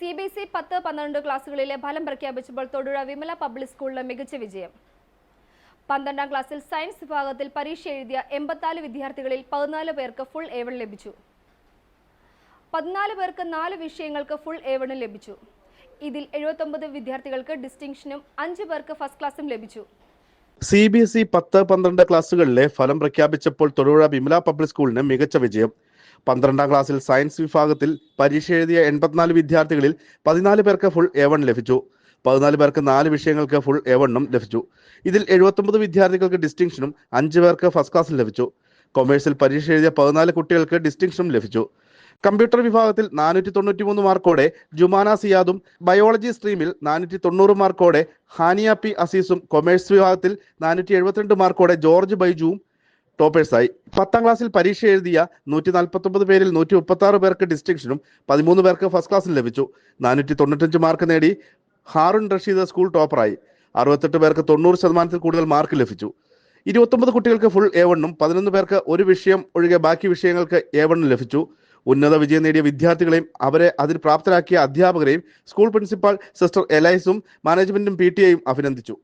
C B S E പത്ത് പന്ത്രണ്ട് ക്ലാസ്സുകളിലെ ഫലം പ്രഖ്യാപിച്ചപ്പോൾ തൊടുപുഴ വിമല പബ്ലിക് സ്കൂളിന് മികച്ച വിജയം. പന്ത്രണ്ടാം ക്ലാസ്സിൽ സയൻസ് വിഭാഗത്തിൽ പരീക്ഷ എഴുതിയ എൺപത്തിനാല് വിദ്യാർത്ഥികളിൽ പതിനാല് പേർക്ക് ഫുൾ എ വൺ ലഭിച്ചു. പതിനാല് പേർക്ക് നാല് വിഷയങ്ങൾക്ക് ഫുൾ എ വണ്ണും ലഭിച്ചു. ഇതിൽ എഴുപത്തൊമ്പത് വിദ്യാർത്ഥികൾക്ക് ഡിസ്റ്റിങ്ഷനും അഞ്ച് പേർക്ക് ഫസ്റ്റ് ക്ലാസും ലഭിച്ചു. സി ബി എസ് ഇ പത്ത് പന്ത്രണ്ട് ക്ലാസ്സുകളിലെ ഫലം പ്രഖ്യാപിച്ചപ്പോൾ തൊടുപുഴ വിമല പബ്ലിക് സ്കൂളിന് മികച്ച വിജയം. പന്ത്രണ്ടാം ക്ലാസ്സിൽ സയൻസ് വിഭാഗത്തിൽ പരീക്ഷ എഴുതിയ എൺപത്തിനാല് വിദ്യാർത്ഥികളിൽ പതിനാല് പേർക്ക് ഫുൾ എ വൺ ലഭിച്ചു. പതിനാല് പേർക്ക് നാല് വിഷയങ്ങൾക്ക് ഫുൾ എ വണ്ണും ലഭിച്ചു. ഇതിൽ എഴുപത്തൊമ്പത് വിദ്യാർത്ഥികൾക്ക് ഡിസ്റ്റിങ്ഷനും അഞ്ച് പേർക്ക് ഫസ്റ്റ് ക്ലാസ്സും ലഭിച്ചു. കൊമേഴ്സിൽ പരീക്ഷ എഴുതിയ പതിനാല് കുട്ടികൾക്ക് ഡിസ്റ്റിങ്ഷനും ലഭിച്ചു. കമ്പ്യൂട്ടർ വിഭാഗത്തിൽ നാനൂറ്റി തൊണ്ണൂറ്റി മൂന്ന് മാർക്കോടെ ജുമാന സിയാദും ബയോളജി സ്ട്രീമിൽ നാനൂറ്റി തൊണ്ണൂറ് മാർക്കോടെ ഹാനിയ പി അസീസും കൊമേഴ്സ് വിഭാഗത്തിൽ നാനൂറ്റി എഴുപത്തിരണ്ട് മാർക്കോടെ ജോർജ് ബൈജുവും ടോപ്പേഴ്സായി പത്താം ക്ലാസ്സിൽ പരീക്ഷ എഴുതിയ നൂറ്റി നാൽപ്പത്തൊമ്പത് പേരിൽ നൂറ്റി മുപ്പത്തി ആറ് പേർക്ക് ഡിസ്ട്രിക്ഷനും പതിമൂന്ന് പേർക്ക് ഫസ്റ്റ് ക്ലാസ്സിൽ ലഭിച്ചു. നാനൂറ്റി തൊണ്ണൂറ്റഞ്ച് മാർക്ക് നേടി ഹാറുൺ റഷീദ് സ്കൂൾ ടോപ്പറായി അറുപത്തെട്ട് പേർക്ക് തൊണ്ണൂറ് ശതമാനത്തിൽ കൂടുതൽ മാർക്ക് ലഭിച്ചു. ഇരുപത്തൊമ്പത് കുട്ടികൾക്ക് ഫുൾ എ വണ്ണും പതിനൊന്ന് പേർക്ക് ഒരു വിഷയം ഒഴികെ ബാക്കി വിഷയങ്ങൾക്ക് എ വണ്ണും ലഭിച്ചു. ഉന്നത വിജയം നേടിയ വിദ്യാർത്ഥികളെയും അവരെ അതിൽ പ്രാപ്തരാക്കിയ അധ്യാപകരെയും സ്കൂൾ പ്രിൻസിപ്പാൾ സിസ്റ്റർ എലൈസും മാനേജ്മെന്റും പി ടി എയും അഭിനന്ദിച്ചു.